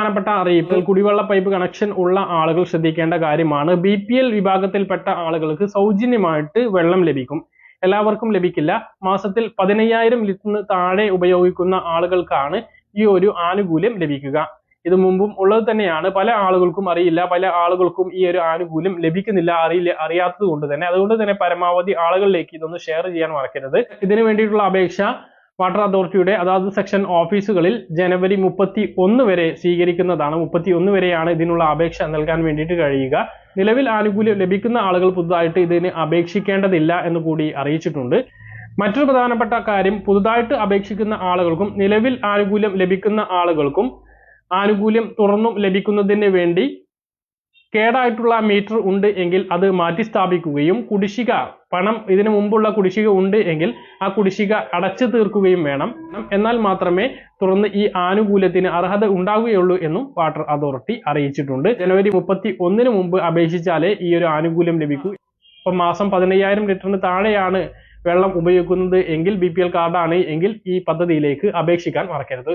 പ്രധാനപ്പെട്ട അറിയിപ്പ് കുടിവെള്ള പൈപ്പ് കണക്ഷൻ ഉള്ള ആളുകൾ ശ്രദ്ധിക്കേണ്ട കാര്യമാണ്. ബി പി എൽ വിഭാഗത്തിൽപ്പെട്ട ആളുകൾക്ക് സൗജന്യമായിട്ട് വെള്ളം ലഭിക്കും. എല്ലാവർക്കും ലഭിക്കില്ല. മാസത്തിൽ പതിനയ്യായിരം ലിറ്ററിന് താഴെ ഉപയോഗിക്കുന്ന ആളുകൾക്കാണ് ഈ ഒരു ആനുകൂല്യം ലഭിക്കുക. ഇത് മുമ്പും ഉള്ളത് തന്നെയാണ്. പല ആളുകൾക്കും അറിയില്ല. പല ആളുകൾക്കും ഈ ഒരു ആനുകൂല്യം ലഭിക്കുന്നില്ല. അറിയില്ല അറിയാത്തത് കൊണ്ട് തന്നെ. അതുകൊണ്ട് തന്നെ പരമാവധി ആളുകളിലേക്ക് ഇതൊന്ന് ഷെയർ ചെയ്യാൻ മറക്കരുത്. ഇതിനു വേണ്ടിയിട്ടുള്ള അപേക്ഷ വാട്ടർ അതോറിറ്റിയുടെ അതാത് സെക്ഷൻ ഓഫീസുകളിൽ ജനുവരി മുപ്പത്തി ഒന്ന് വരെ സ്വീകരിക്കുന്നതാണ്. മുപ്പത്തി ഒന്ന് വരെയാണ് ഇതിനുള്ള അപേക്ഷ നൽകാൻ വേണ്ടിയിട്ട് കഴിയുക. നിലവിൽ ആനുകൂല്യം ലഭിക്കുന്ന ആളുകൾ പുതുതായിട്ട് ഇതിന് അപേക്ഷിക്കേണ്ടതില്ല എന്ന് കൂടി അറിയിച്ചിട്ടുണ്ട്. മറ്റൊരു പ്രധാനപ്പെട്ട കാര്യം പുതുതായിട്ട് അപേക്ഷിക്കുന്ന ആളുകൾക്കും നിലവിൽ ആനുകൂല്യം ലഭിക്കുന്ന ആളുകൾക്കും ആനുകൂല്യം തുറന്നും ലഭിക്കുന്നതിന് വേണ്ടി കേടായിട്ടുള്ള മീറ്റർ ഉണ്ട് എങ്കിൽ അത് മാറ്റി സ്ഥാപിക്കുകയും കുടിശ്ശിക പണം ഇതിനു മുമ്പുള്ള കുടിശ്ശിക ഉണ്ട് എങ്കിൽ ആ കുടിശ്ശിക അടച്ചു തീർക്കുകയും വേണം. എന്നാൽ മാത്രമേ തുറന്ന് ഈ ആനുകൂല്യത്തിന് അർഹത ഉണ്ടാവുകയുള്ളൂ എന്നും വാട്ടർ അതോറിറ്റി അറിയിച്ചിട്ടുണ്ട്. ജനുവരി മുപ്പത്തി ഒന്നിന് മുമ്പ് അപേക്ഷിച്ചാലേ ഈ ഒരു ആനുകൂല്യം ലഭിക്കൂ. ഇപ്പം മാസം പതിനയ്യായിരം ലിറ്ററിന് താഴെയാണ് വെള്ളം ഉപയോഗിക്കുന്നത് എങ്കിൽ ബി പി എൽ കാർഡാണ് എങ്കിൽ ഈ പദ്ധതിയിലേക്ക് അപേക്ഷിക്കാൻ മറക്കരുത്.